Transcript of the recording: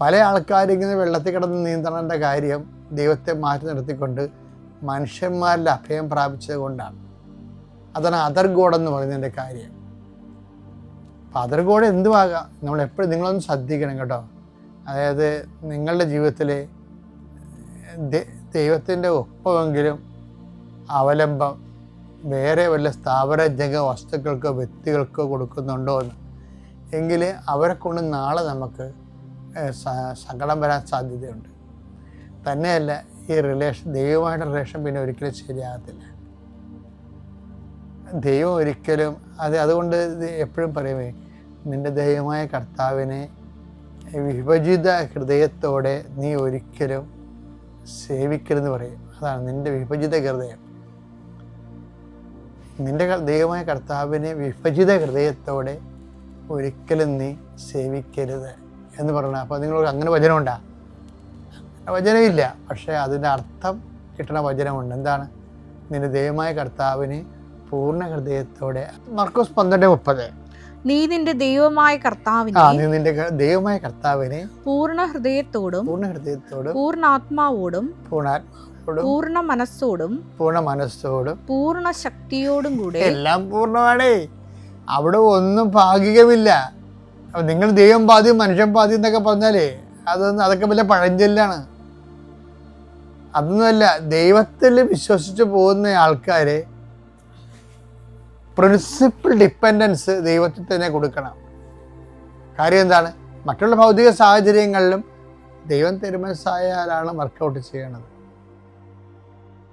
പല ആൾക്കാരിങ്ങനെ വെള്ളത്തിൽ കിടന്ന് നീന്തണേണ്ട കാര്യം ദൈവത്തെ മാറ്റി നിർത്തിക്കൊണ്ട് മനുഷ്യന്മാരിൽ അഭയം പ്രാപിച്ചത് കൊണ്ടാണ്. അതാണ് അതർ ഗോഡ് എന്ന് പറയുന്നതിന്റെ കാര്യം. അപ്പം അതർ ഗോഡ് എന്തുവാകാം നമ്മൾ എപ്പോഴും നിങ്ങളൊന്ന് ശ്രദ്ധിക്കണം കേട്ടോ. അതായത് നിങ്ങളുടെ ജീവിതത്തിലെ ദൈവത്തിന്റെ ഒപ്പമെങ്കിലും അവലംബം വേറെ വല്ല സ്ഥാപനജക വസ്തുക്കൾക്കോ വ്യക്തികൾക്കോ കൊടുക്കുന്നുണ്ടോ എന്ന്. എങ്കിൽ അവരെ കൊണ്ട് നാളെ നമുക്ക് സങ്കടം വരാൻ സാധ്യതയുണ്ട്. തന്നെയല്ല ഈ റിലേഷൻ ദൈവമായിട്ട് റിലേഷൻ പിന്നെ ഒരിക്കലും ശരിയാകത്തില്ല. ദൈവം ഒരിക്കലും അത് അതുകൊണ്ട് എപ്പോഴും പറയുമേ നിന്റെ ദൈവമായ കർത്താവിനെ വിഭജിത ഹൃദയത്തോടെ നീ ഒരിക്കലും സേവിക്കരുതെന്ന് പറയും. അതാണ് നിന്റെ വിഭജിത ഹൃദയം. നിന്റെ ദൈവമായ കർത്താവിനെ വിഭജിത ഹൃദയത്തോടെ ഒരിക്കലും നീ സേവിക്കരുത്. എന്ന് പറയണം അപ്പോൾ നിങ്ങൾ അങ്ങനെ വചനമുണ്ടാ വചനമില്ല പക്ഷേ അതിന്റെ അർത്ഥം കിട്ടണ വചനമുണ്ട്. എന്താണ്? നിന്റെ ദൈവമായ കർത്താവിന് പൂർണ ഹൃദയത്തോടെ മർക്കോസ് പന്ത്രണ്ട് മുപ്പത്. നീ നിന്റെ ദൈവമായ കർത്താവിനെ നീ നിന്റെ ദൈവമായ കർത്താവിനെ പൂർണ ഹൃദയത്തോടും പൂർണ ഹൃദയത്തോടും പൂർണ ആത്മാവോടും പൂർണാത്മാവോടും പൂർണ മനസ്സോടും പൂർണ മനസ്സോടും പൂർണ ശക്തിയോടും കൂടെ എല്ലാം പൂർണമാണേ. അവിടെ ഒന്നും ഭാഗികമില്ല. നിങ്ങൾ ദൈവം പാതി മനുഷ്യൻ പാതി എന്നൊക്കെ പറഞ്ഞാലേ അതൊന്നും അതൊക്കെ വലിയ പഴഞ്ചൊല്ലാണ്. അതൊന്നുമല്ല ദൈവത്തിൽ വിശ്വസിച്ച് പോകുന്ന ആൾക്കാരെ പ്രിൻസിപ്പിൾ ഡിപ്പെൻഡൻസ് ദൈവത്തിൽ തന്നെ കൊടുക്കണം. കാര്യം എന്താണ്? മറ്റുള്ള ഭൗതിക സാഹചര്യങ്ങളിലും ദൈവം തിരുമനസ്സായാലാണ് വർക്കൗട്ട് ചെയ്യണത്.